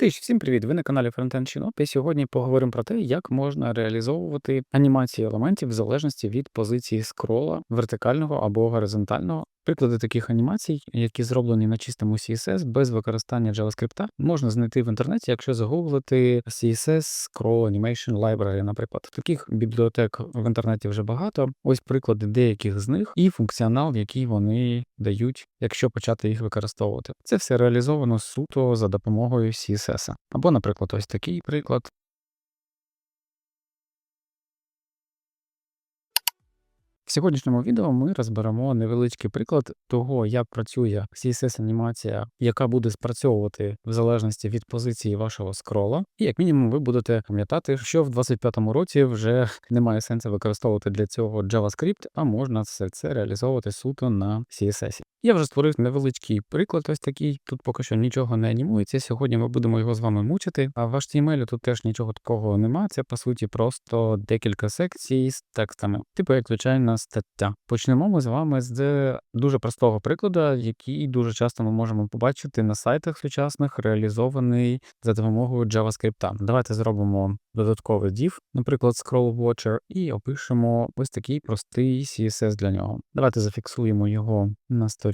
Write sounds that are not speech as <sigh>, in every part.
Тож, всім привіт! Ви на каналі Frontend Chinop, і сьогодні поговоримо про те, як можна реалізовувати анімації елементів в залежності від позиції скрола вертикального або горизонтального. Приклади таких анімацій, які зроблені на чистому CSS без використання JavaScript, можна знайти в інтернеті, якщо загуглити CSS Scroll Animation Library, наприклад. Таких бібліотек в інтернеті вже багато. Ось приклади деяких з них і функціонал, який вони дають, якщо почати їх використовувати. Це все реалізовано суто за допомогою CSS. Або, наприклад, ось такий приклад. В сьогоднішньому відео ми розберемо невеличкий приклад того, як працює CSS-анімація, яка буде спрацьовувати в залежності від позиції вашого скрола. І як мінімум, ви будете пам'ятати, що в 25-му році вже <laughs> немає сенсу використовувати для цього JavaScript, а можна все це реалізовувати суто на CSS. Я вже створив невеличкий приклад, ось такий. Тут поки що нічого не анімується. Сьогодні ми будемо його з вами мучити. А в HTML тут теж нічого такого нема. Це по суті просто декілька секцій з текстами, типу як звичайна стаття. Почнемо ми з вами з дуже простого прикладу, який дуже часто ми можемо побачити на сайтах сучасних, реалізований за допомогою JavaScript. Давайте зробимо додатковий div, наприклад, scroll watcher, і опишемо ось такий простий CSS для нього. Давайте зафіксуємо його на сторінці.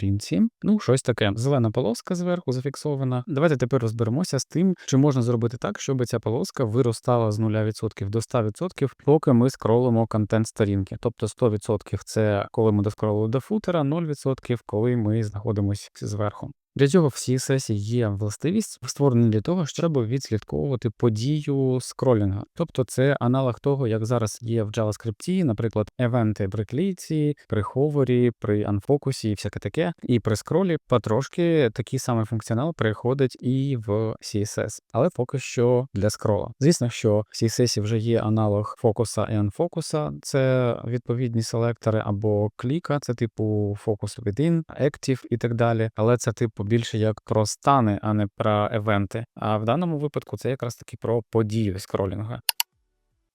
Ну, щось таке. Зелена полоска зверху зафіксована. Давайте тепер розберемося з тим, чи можна зробити так, щоб ця полоска виростала з 0% до 100%, поки ми скролимо контент сторінки. Тобто 100% це коли ми доскролили до футера, 0% коли ми знаходимося зверху. Для цього в CSS є властивість, створена для того, щоб відслідковувати подію скролінга. Тобто це аналог того, як зараз є в JavaScript, наприклад, евенти при кліці, при ховорі, при анфокусі і всяке таке. І при скролі потрошки такий самий функціонал переходить і в CSS, але поки що для скрола. Звісно, що в CSS вже є аналог фокуса і анфокуса, це відповідні селектори або кліка, це типу focus within, active і так далі. Але це типу більше як про стани, а не про евенти. А в даному випадку це якраз таки про подію скролінга.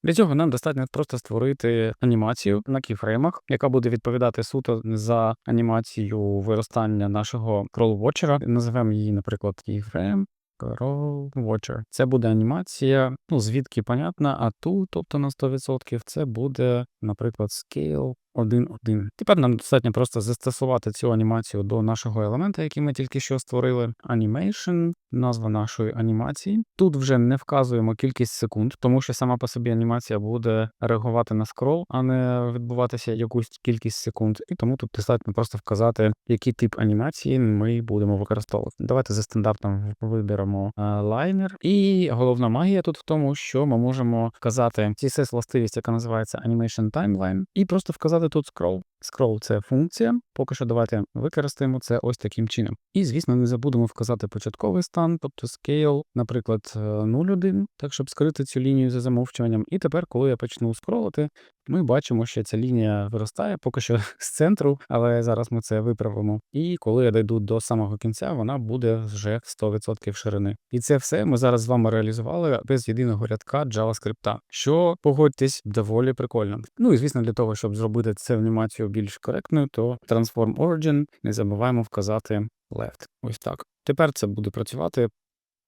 Для цього нам достатньо просто створити анімацію на кіфреймах, яка буде відповідати суто за анімацію виростання нашого кролл-вотчера. Називаємо її, наприклад, keyframe. Scroll Watcher. Це буде анімація, ну звідки понятна, а тут, тобто на 100%, це буде, наприклад, scale 1.1. Тепер нам достатньо просто застосувати цю анімацію до нашого елемента, який ми тільки що створили. Animation, назва нашої анімації. Тут вже не вказуємо кількість секунд, тому що сама по собі анімація буде реагувати на скрол, а не відбуватися якусь кількість секунд. І тому тут достатньо просто вказати, який тип анімації ми будемо використовувати. Давайте за стандартом виберемо лайнер. І головна магія тут в тому, що ми можемо вказати css властивість, яка називається Animation Timeline, і просто вказати тут scroll. Scroll – це функція. Поки що давайте використаємо це ось таким чином. І, звісно, не забудемо вказати початковий стан, тобто scale, наприклад, 0,1, так щоб скрити цю лінію за замовчуванням. І тепер, коли я почну скролити, ми бачимо, що ця лінія виростає поки що <laughs> з центру, але зараз ми це виправимо. І коли я дойду до самого кінця, вона буде вже 100% ширини. І це все ми зараз з вами реалізували без єдиного рядка JavaScript, що погодьтесь доволі прикольно. Ну і звісно, для того, щоб зробити цю анімацію більш коректною, то Transform Origin не забуваємо вказати left. Ось так. Тепер це буде працювати,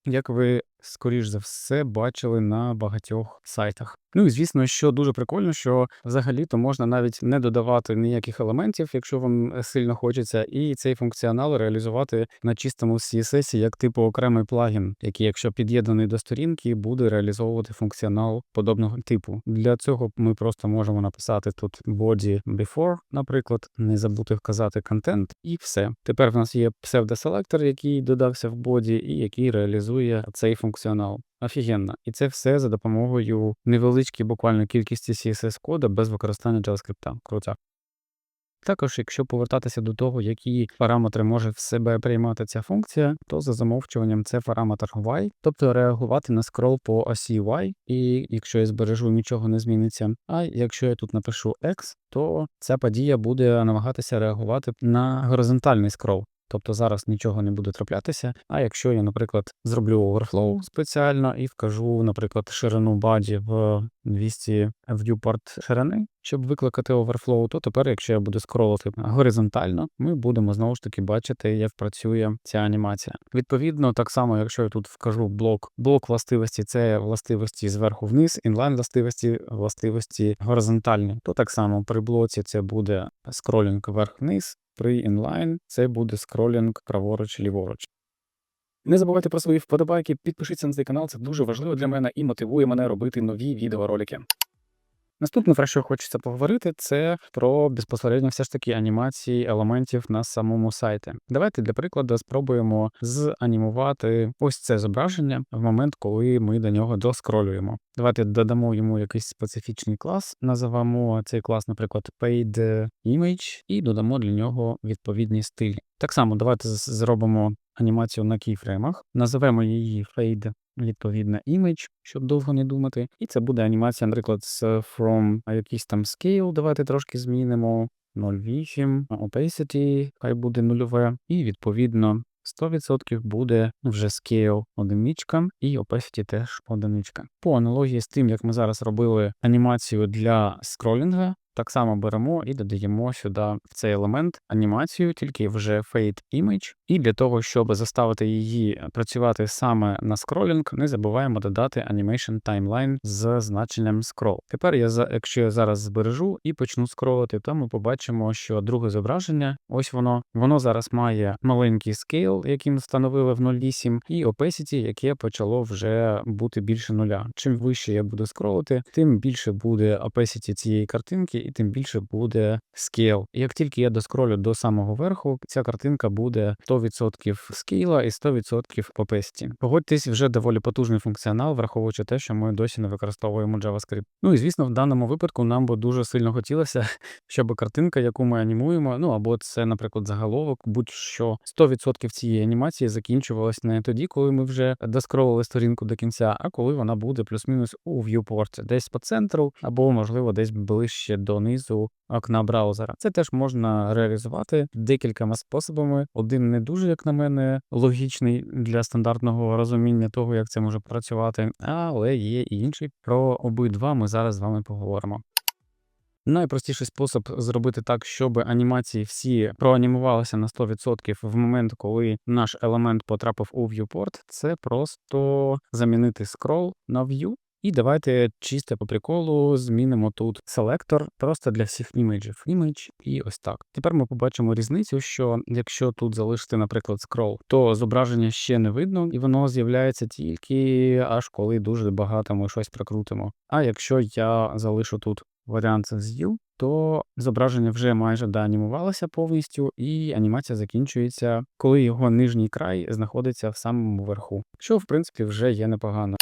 як ви скоріш за все бачили на багатьох сайтах. Ну і звісно, що дуже прикольно, що взагалі-то можна навіть не додавати ніяких елементів, якщо вам е, сильно хочеться, і цей функціонал реалізувати на чистому CSS як типу окремий плагін, який, якщо під'єднаний до сторінки, буде реалізовувати функціонал подобного типу. Для цього ми просто можемо написати тут body before, наприклад, не забути вказати контент, і все. Тепер в нас є псевдоселектор, який додався в боді, і який реалізує цей функціонал. Офігенно. І це все за допомогою невеличкої буквально кількості css кода без використання JavaScript. Круто. Також, якщо повертатися до того, які параметри може в себе приймати ця функція, то за замовчуванням це параметр y, тобто реагувати на скрол по осі y, і якщо я збережу, нічого не зміниться. А якщо я тут напишу x, то ця подія буде намагатися реагувати на горизонтальний скрол. Тобто зараз нічого не буде траплятися. А якщо я, наприклад, зроблю оверфлоу спеціально і вкажу, наприклад, ширину баді в 200 viewport ширини, щоб викликати overflow, то тепер, якщо я буду скролити горизонтально, ми будемо знову ж таки бачити, як працює ця анімація. Відповідно, так само, якщо я тут вкажу блок, блок властивості це властивості зверху вниз, інлайн властивості, властивості горизонтальні, то так само при блоці це буде скролінг вверх-вниз, при інлайн це буде скролінг праворуч ліворуч. Не забувайте про свої вподобайки, підпишіться на цей канал, це дуже важливо для мене і мотивує мене робити нові відеоролики. Наступне, про що хочеться поговорити, це про безпосередньо все ж таки анімації елементів на самому сайті. Давайте для прикладу спробуємо занімувати ось це зображення в момент, коли ми до нього доскролюємо. Давайте додамо йому якийсь специфічний клас, називаємо цей клас, наприклад, paid image, і додамо для нього відповідні стилі. Так само давайте зробимо анімацію на кейфреймах, називемо її fade відповідно image, щоб довго не думати. І це буде анімація, наприклад, з from якийсь там scale. Давайте трошки змінимо 0,8, opacity, хай буде нульове, і відповідно. 100% буде вже scale одиничка і opacity теж одиничка. По аналогії з тим, як ми зараз робили анімацію для скролінга, так само беремо і додаємо сюди в цей елемент анімацію, тільки вже Fade Image. І для того, щоб заставити її працювати саме на скролінг, не забуваємо додати Animation Timeline з значенням scroll. Тепер я якщо я зараз збережу і почну скролити, то ми побачимо, що друге зображення, ось воно, воно зараз має маленький scale, який встановили в 0.8, і opacity, яке почало вже бути більше нуля. Чим вище я буду скролити, тим більше буде opacity цієї картинки і тим більше буде скейл. Як тільки я доскролю до самого верху, ця картинка буде 100% скейла і 100% попесті. Погодьтесь, вже доволі потужний функціонал, враховуючи те, що ми досі не використовуємо JavaScript. Ну і звісно, в даному випадку нам би дуже сильно хотілося, <laughs> щоб картинка, яку ми анімуємо, ну або це, наприклад, заголовок, будь-що 100% цієї анімації закінчувалось не тоді, коли ми вже доскролили сторінку до кінця, а коли вона буде плюс-мінус у viewport, десь по центру, або можливо десь ближче до низу окна браузера. Це теж можна реалізувати декількома способами. Один не дуже, як на мене, логічний для стандартного розуміння того, як це може працювати, але є і інший. Про обидва ми зараз з вами поговоримо. Найпростіший спосіб зробити так, щоб анімації всі проанімувалися на 100% в момент, коли наш елемент потрапив у viewport, це просто замінити scroll на view і давайте чисто по приколу змінимо тут селектор просто для всіх іміджів. Імідж і ось так. Тепер ми побачимо різницю, що якщо тут залишити, наприклад, скрол, то зображення ще не видно, і воно з'являється тільки аж коли дуже багато ми щось прикрутимо. А якщо я залишу тут варіант з U, то зображення вже майже доанімувалося повністю, і анімація закінчується, коли його нижній край знаходиться в самому верху, що в принципі вже є непогано.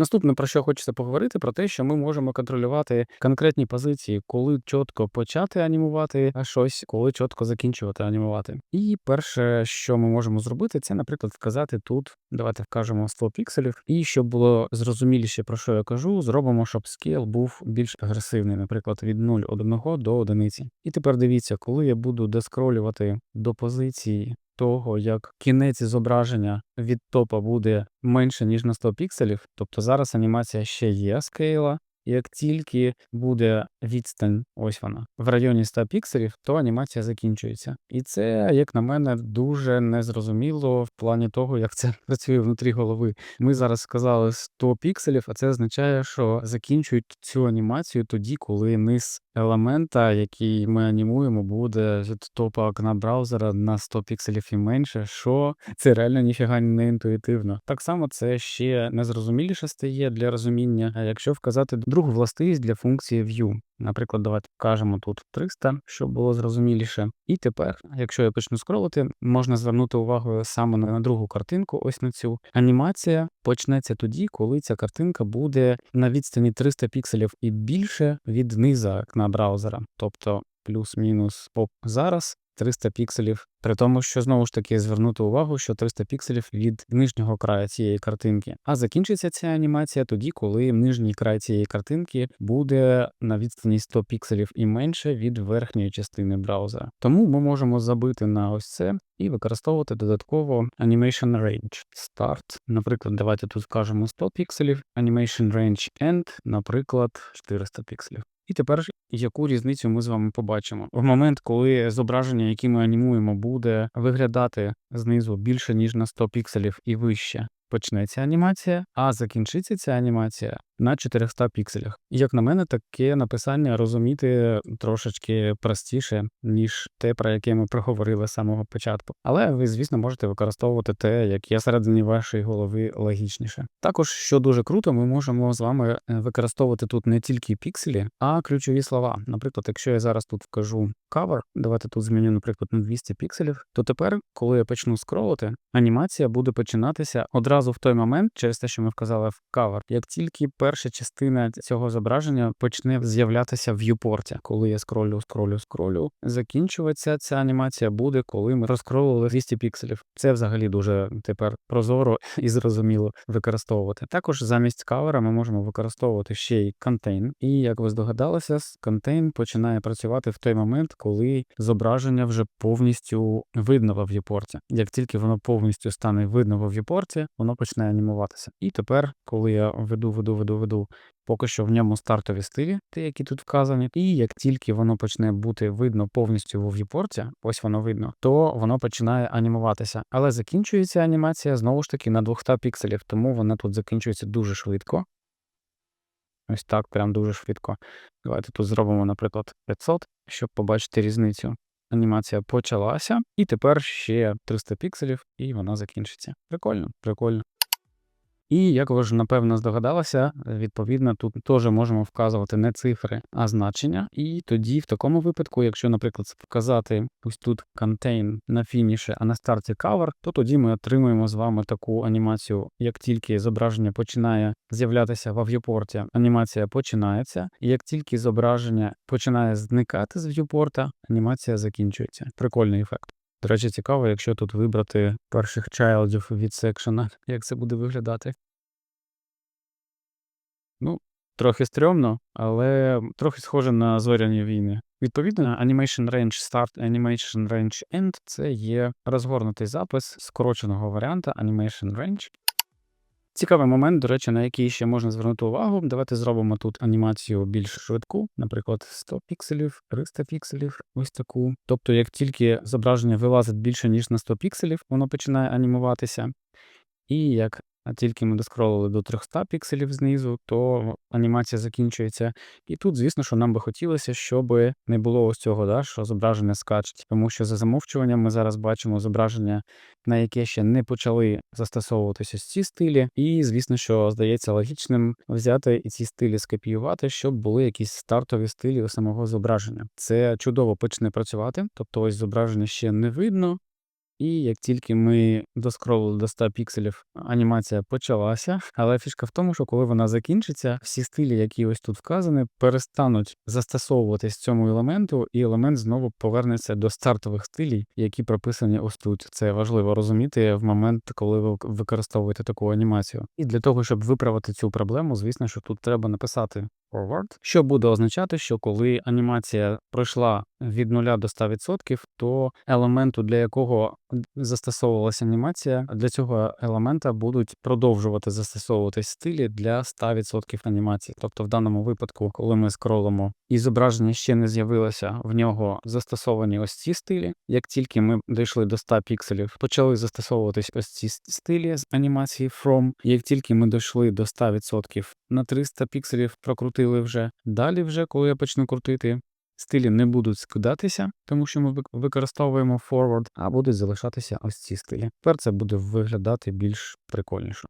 Наступне, про що хочеться поговорити, про те, що ми можемо контролювати конкретні позиції, коли чітко почати анімувати щось, коли чітко закінчувати анімувати. І перше, що ми можемо зробити, це, наприклад, вказати тут. Давайте вкажемо 100 пікселів, і щоб було зрозуміліше, про що я кажу, зробимо, щоб скейл був більш агресивний, наприклад, від 0,1 до 1. І тепер дивіться, коли я буду дескролювати до позиції того, як кінець зображення від топа буде менше, ніж на 100 пікселів, тобто зараз анімація ще є скейла, як тільки буде відстань, ось вона, в районі 100 пікселів, то анімація закінчується. І це, як на мене, дуже незрозуміло в плані того, як це <laughs> працює внутрі голови. Ми зараз сказали 100 пікселів, а це означає, що закінчують цю анімацію тоді, коли низ елемента, який ми анімуємо, буде від топа окна браузера на 100 пікселів і менше, що <laughs> це реально ніфіга не інтуїтивно. Так само це ще незрозуміліше стає для розуміння, а якщо вказати другу властивість для функції view. Наприклад, давайте вкажемо тут 300, щоб було зрозуміліше. І тепер, якщо я почну скролити, можна звернути увагу саме на другу картинку. Ось на цю анімація почнеться тоді, коли ця картинка буде на відстані 300 пікселів і більше від низа на браузера, тобто плюс-мінус поп зараз. 300 пікселів. При тому, що знову ж таки звернути увагу, що 300 пікселів від нижнього краю цієї картинки. А закінчиться ця анімація тоді, коли нижній край цієї картинки буде на відстані 100 пікселів і менше від верхньої частини браузера. Тому ми можемо забити на ось це і використовувати додатково Animation Range. Start. Наприклад, давайте тут скажемо 100 пікселів, Animation Range End, наприклад, 400 пікселів. І тепер яку різницю ми з вами побачимо в момент, коли зображення, яке ми анімуємо, буде виглядати знизу більше ніж на 100 пікселів і вище. Почнеться анімація, а закінчиться ця анімація на 400 пікселях. Як на мене, таке написання розуміти трошечки простіше, ніж те, про яке ми проговорили з самого початку. Але ви, звісно, можете використовувати те, як є всередині вашої голови логічніше. Також, що дуже круто, ми можемо з вами е, використовувати тут не тільки пікселі, а ключові слова. Наприклад, якщо я зараз тут вкажу cover, давайте тут зміню, наприклад, на 200 пікселів, то тепер, коли я почну скролити, анімація буде починатися одразу в той момент, через те, що ми вказали в cover, як тільки перша частина цього зображення почне з'являтися в viewport. Коли я скролю, скролю, скролю, закінчуватися ця анімація буде, коли ми розкролили 200 пікселів. Це взагалі дуже тепер прозоро <laughs> і зрозуміло використовувати. Також замість кавера ми можемо використовувати ще й contain. І як ви здогадалися, contain починає працювати в той момент, коли зображення вже повністю видно в viewport. Як тільки воно повністю стане видно в viewport, воно почне анімуватися. І тепер, коли я веду, веду, веду, веду Поки що в ньому стартові стилі, ті, які тут вказані, і як тільки воно почне бути видно повністю в viewport, ось воно видно, то воно починає анімуватися. Але закінчується анімація знову ж таки на 200 пікселів, тому вона тут закінчується дуже швидко. Ось так, прям дуже швидко. Давайте тут зробимо, наприклад, 500, щоб побачити різницю. Анімація почалася, і тепер ще 300 пікселів, і вона закінчиться. Прикольно, прикольно. І як ви ж напевно здогадалися, відповідно, тут теж можемо вказувати не цифри, а значення. І тоді, в такому випадку, якщо, наприклад, вказати ось тут contain на фініші, а на старті cover, то тоді ми отримуємо з вами таку анімацію, як тільки зображення починає з'являтися в ав'юпорті, анімація починається, і як тільки зображення починає зникати з в'юпорта, анімація закінчується. Прикольний ефект. До речі, цікаво, якщо тут вибрати перших чайлдів від секшена, <laughs> як це буде виглядати. Ну, трохи стрьомно, але трохи схоже на зоряні війни. Відповідно, Animation Range Start, Animation Range End це є розгорнутий запис скороченого варіанта Animation Range. Цікавий момент, до речі, на який ще можна звернути увагу. Давайте зробимо тут анімацію більш швидку, наприклад, 100 пікселів, 300 пікселів, ось таку. Тобто, як тільки зображення вилазить більше, ніж на 100 пікселів, воно починає анімуватися. І як а тільки ми доскролили до 300 пікселів знизу, то анімація закінчується. І тут, звісно, що нам би хотілося, щоб не було ось цього, да, що зображення скачуть. Тому що за замовчуванням ми зараз бачимо зображення, на яке ще не почали застосовуватися ці стилі. І, звісно, що здається логічним взяти і ці стилі скопіювати, щоб були якісь стартові стилі у самого зображення. Це чудово почне працювати, тобто ось зображення ще не видно. І як тільки ми доскролили до 100 пікселів, анімація почалася. Але фішка в тому, що коли вона закінчиться, всі стилі, які ось тут вказані, перестануть застосовуватись цьому елементу, і елемент знову повернеться до стартових стилів, які прописані ось тут. Це важливо розуміти в момент, коли ви використовуєте таку анімацію. І для того, щоб виправити цю проблему, звісно, що тут треба написати forward, що буде означати, що коли анімація пройшла від 0 до 100%, то елементу, для якого застосовувалася анімація, для цього елемента будуть продовжувати застосовуватись стилі для 100% анімації. Тобто, в даному випадку, коли ми скролимо і зображення ще не з'явилося, в нього застосовані ось ці стилі. Як тільки ми дійшли до 100 пікселів, почали застосовуватись ось ці стилі з анімації From. Як тільки ми дійшли до 100% на 300 пікселів, прокрутили вже далі, вже коли я почну крутити. Стилі не будуть скидатися, тому що ми використовуємо forward, а будуть залишатися ось ці стилі. Тепер це буде виглядати більш прикольніше.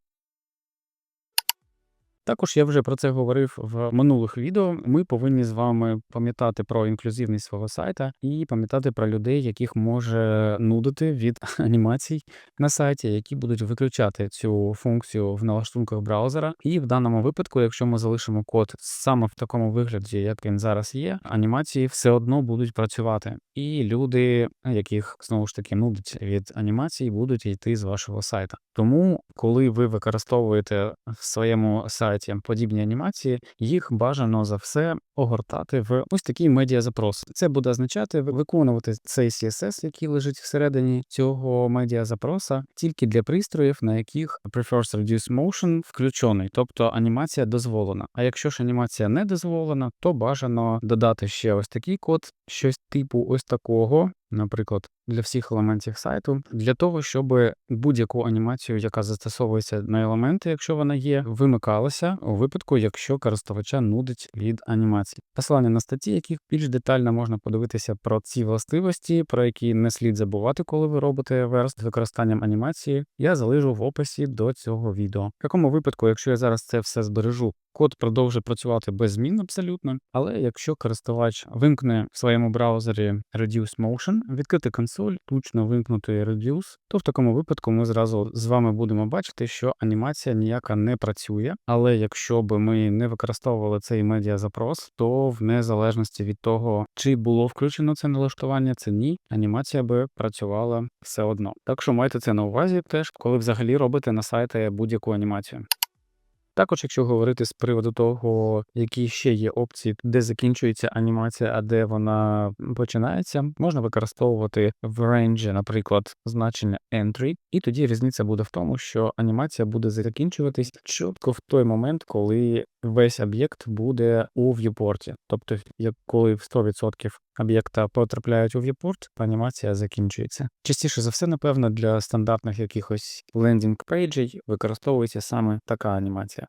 Також я вже про це говорив в минулих відео. Ми повинні з вами пам'ятати про інклюзивність свого сайта і пам'ятати про людей, яких може нудити від <laughs> анімацій на сайті, які будуть виключати цю функцію в налаштунках браузера. І в даному випадку, якщо ми залишимо код саме в такому вигляді, як він зараз є, анімації все одно будуть працювати, і люди, яких знову ж таки нудить від анімацій, будуть йти з вашого сайта. Тому, коли ви використовуєте в своєму сайті подібні анімації, їх бажано за все огортати в ось такий медіазапрос. Це буде означати виконувати цей CSS, який лежить всередині цього медіазапроса, тільки для пристроїв, на яких Prefers Reduce Motion включений, тобто анімація дозволена. А якщо ж анімація не дозволена, то бажано додати ще ось такий код, щось типу ось такого. Наприклад, для всіх елементів сайту, для того, щоб будь-яку анімацію, яка застосовується на елементи, якщо вона є, вимикалася у випадку, якщо користувача нудить від анімації. Посилання на статті, яких більш детально можна подивитися про ці властивості, про які не слід забувати, коли ви робите верст з використанням анімації, я залишу в описі до цього відео. В такому випадку, якщо я зараз це все збережу, код продовжує працювати без змін абсолютно. Але якщо користувач вимкне в своєму браузері Reduce Motion, відкрити консоль, точно вимкнути Reduce, то в такому випадку ми зразу з вами будемо бачити, що анімація ніяка не працює. Але якщо б ми не використовували цей медіа запрос, то в незалежності від того, чи було включено це налаштування, це ні, анімація би працювала все одно. Так що майте це на увазі, теж коли взагалі робите на сайті будь-яку анімацію. Також, якщо говорити з приводу того, які ще є опції, де закінчується анімація, а де вона починається, можна використовувати в рейнджі, наприклад, значення entry, і тоді різниця буде в тому, що анімація буде закінчуватись чітко в той момент, коли весь об'єкт буде у в'юпорті. Тобто, як коли в 100% об'єкта потрапляють у в'юпорт, анімація закінчується. Частіше за все, напевно, для стандартних якихось лендінг пейджей використовується саме така анімація.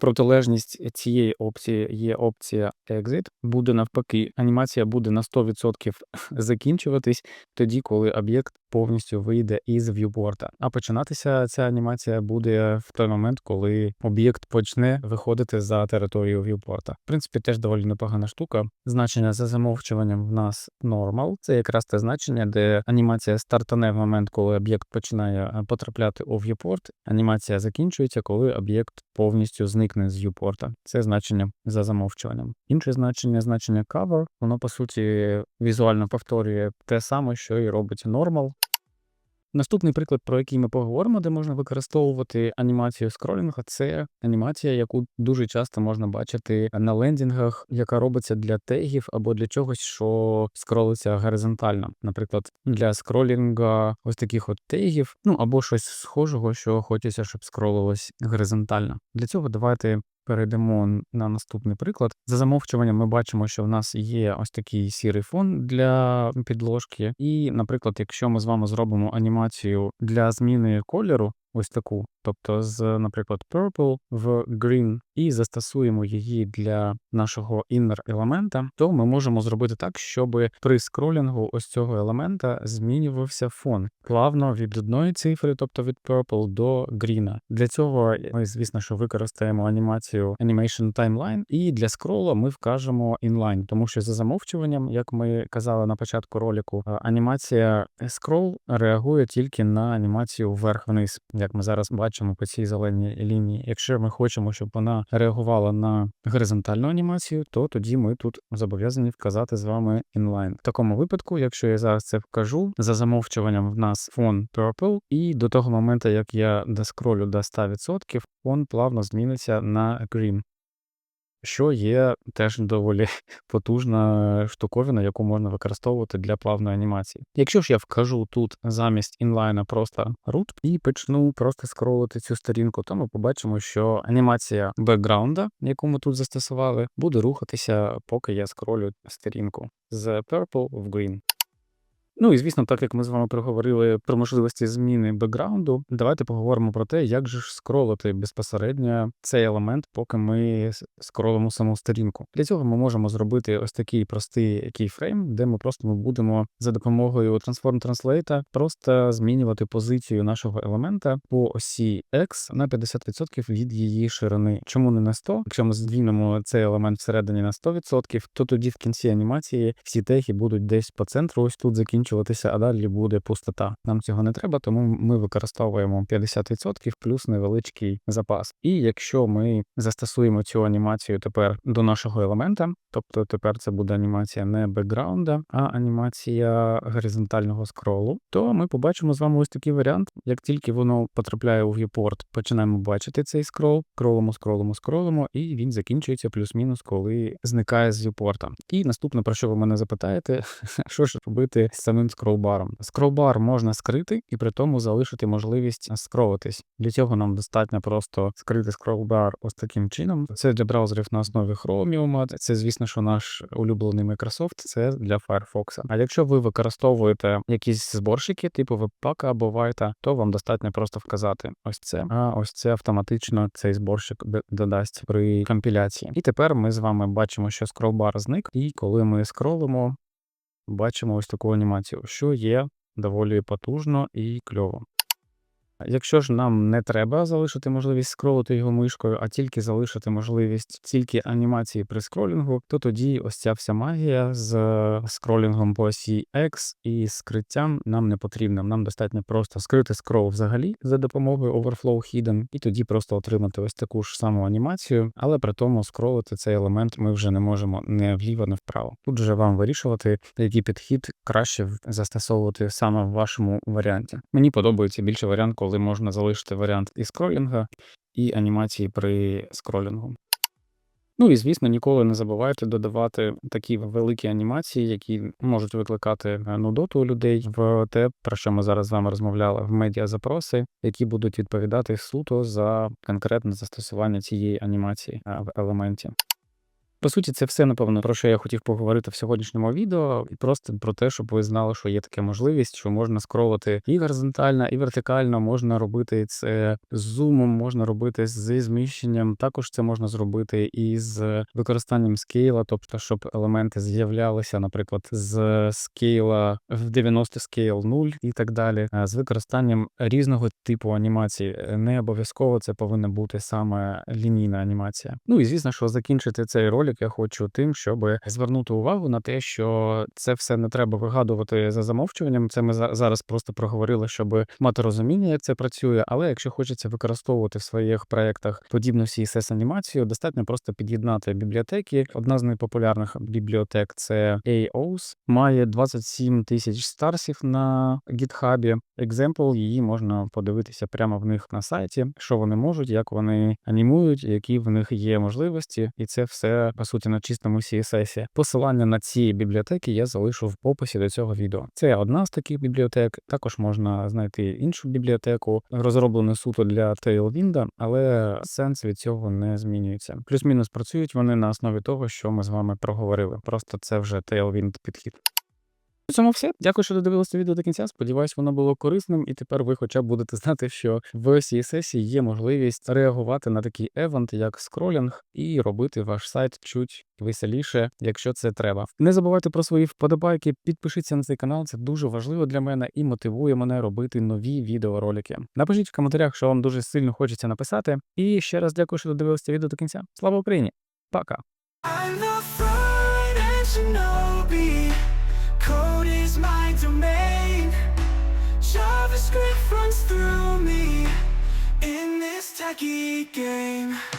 Протилежність цієї опції є опція Exit. Буде навпаки, анімація буде на 100% <laughs> закінчуватись тоді, коли об'єкт повністю вийде із в'юпорта. А починатися ця анімація буде в той момент, коли об'єкт почне виходити за територію в'юпорта. В принципі, теж доволі непогана штука. Значення за замовчуванням в нас normal. Це якраз те значення, де анімація стартане в момент, коли об'єкт починає потрапляти у в'юпорт. Анімація закінчується, коли об'єкт повністю зникне з в'юпорта. Це значення за замовчуванням. Інше значення, значення cover, воно по суті візуально повторює те саме, що і робить normal. Наступний приклад, про який ми поговоримо, де можна використовувати анімацію скролінгу, це анімація, яку дуже часто можна бачити на лендінгах, яка робиться для тегів або для чогось, що скролиться горизонтально. Наприклад, для скролінга ось таких от тегів, ну або щось схожого, що хочеться, щоб скролилось горизонтально. Для цього давайте перейдемо на наступний приклад. За замовчуванням ми бачимо, що в нас є ось такий сірий фон для підложки. І, наприклад, якщо ми з вами зробимо анімацію для зміни кольору, ось таку, тобто з, наприклад, purple в green, і застосуємо її для нашого inner елемента, то ми можемо зробити так, щоб при скролінгу ось цього елемента змінювався фон плавно від одної цифри, тобто від purple до green. Для цього ми, звісно, що використаємо анімацію Animation Timeline, і для скролу ми вкажемо inline, тому що за замовчуванням, як ми казали на початку ролику, анімація scroll реагує тільки на анімацію вверх-вниз як ми зараз бачимо по цій зеленій лінії. Якщо ми хочемо, щоб вона реагувала на горизонтальну анімацію, то тоді ми тут зобов'язані вказати з вами інлайн. В такому випадку, якщо я зараз це вкажу, за замовчуванням в нас фон purple, і до того моменту, як я доскролю до 100%, фон плавно зміниться на green що є теж доволі потужна штуковина, яку можна використовувати для плавної анімації. Якщо ж я вкажу тут замість інлайна просто root і почну просто скролити цю сторінку, то ми побачимо, що анімація бекграунда, яку ми тут застосували, буде рухатися, поки я скролю сторінку з purple в green. Ну і звісно, так як ми з вами проговорили про можливості зміни бекграунду, давайте поговоримо про те, як же ж скролити безпосередньо цей елемент, поки ми скролимо саму сторінку. Для цього ми можемо зробити ось такий простий кейфрейм, де ми просто будемо за допомогою Transform Translate просто змінювати позицію нашого елемента по осі X на 50% від її ширини. Чому не на 100? Якщо ми здвінемо цей елемент всередині на 100%, то тоді в кінці анімації всі теги будуть десь по центру, ось тут закінчуватися, а далі буде пустота. Нам цього не треба, тому ми використовуємо 50% плюс невеличкий запас. І якщо ми застосуємо цю анімацію тепер до нашого елемента, тобто тепер це буде анімація не бекграунда, а анімація горизонтального скролу, то ми побачимо з вами ось такий варіант. Як тільки воно потрапляє у viewport, починаємо бачити цей скрол, скролимо, скролимо, скролимо, і він закінчується плюс-мінус, коли зникає з viewport. І наступне, про що ви мене запитаєте, <laughs> що ж робити з самим скролбаром? Скролбар можна скрити і при тому залишити можливість скролитись. Для цього нам достатньо просто скрити скролбар ось таким чином. Це для браузерів на основі Chromium. Це, звісно, що наш улюблений Microsoft, це для Firefox. А якщо ви використовуєте якісь зборщики, типу Webpack або Vite, то вам достатньо просто вказати ось це. А ось це автоматично цей зборщик додасть при компіляції. І тепер ми з вами бачимо, що скролбар зник, і коли ми скролимо, бачимо ось таку анімацію, що є доволі потужно і кльово. Якщо ж нам не треба залишити можливість скролити його мишкою, а тільки залишити можливість тільки анімації при скролінгу, то тоді ось ця вся магія з е, скролінгом по осі X і скриттям нам не потрібна. Нам достатньо просто скрити скрол взагалі за допомогою Overflow Hidden, і тоді просто отримати ось таку ж саму анімацію, але при тому скролити цей елемент ми вже не можемо не вліво, не вправо. Тут вже вам вирішувати, який підхід краще застосовувати саме в вашому варіанті. Мені подобається більше варіант, коли можна залишити варіант і скролінга, і анімації при скролінгу. Ну і звісно, ніколи не забувайте додавати такі великі анімації, які можуть викликати е, нудоту у людей в те, про що ми зараз з вами розмовляли, в медіазапроси, які будуть відповідати суто за конкретне застосування цієї анімації е, в елементі. По суті, це все, напевно, про що я хотів поговорити в сьогоднішньому відео, і просто про те, щоб ви знали, що є така можливість, що можна скролити і горизонтально, і вертикально, можна робити це з зумом, можна робити зі зміщенням. Також це можна зробити і з використанням скейла, тобто, щоб елементи з'являлися, наприклад, з скейла в 90 скейл 0 і так далі, з використанням різного типу анімації. Не обов'язково це повинна бути саме лінійна анімація. Ну і звісно, що закінчити цей ролик я хочу тим, щоб звернути увагу на те, що це все не треба вигадувати за замовчуванням. Це ми за- зараз просто проговорили, щоб мати розуміння, як це працює. Але якщо хочеться використовувати в своїх проєктах подібну css анімацію, достатньо просто під'єднати бібліотеки. Одна з найпопулярних бібліотек це AOS, має 27 тисяч старсів на гітхабі. Example її можна подивитися прямо в них на сайті, що вони можуть, як вони анімують, які в них є можливості, і це все по суті на чистому CSS. Посилання на ці бібліотеки я залишу в описі до цього відео. Це одна з таких бібліотек. Також можна знайти іншу бібліотеку, розроблену суто для Tailwind, але сенс від цього не змінюється. Плюс-мінус працюють вони на основі того, що ми з вами проговорили. Просто це вже Tailwind підхід. На цьому все. Дякую, що додивилися відео до кінця. Сподіваюсь, воно було корисним, і тепер ви хоча б будете знати, що в CSS є можливість реагувати на такий евент, як скролінг, і робити ваш сайт чуть веселіше, якщо це треба. Не забувайте про свої вподобайки, підпишіться на цей канал, це дуже важливо для мене і мотивує мене робити нові відеоролики. Напишіть в коментарях, що вам дуже сильно хочеться написати. І ще раз дякую, що додивилися відео до кінця. Слава Україні! Пока! Jackie game.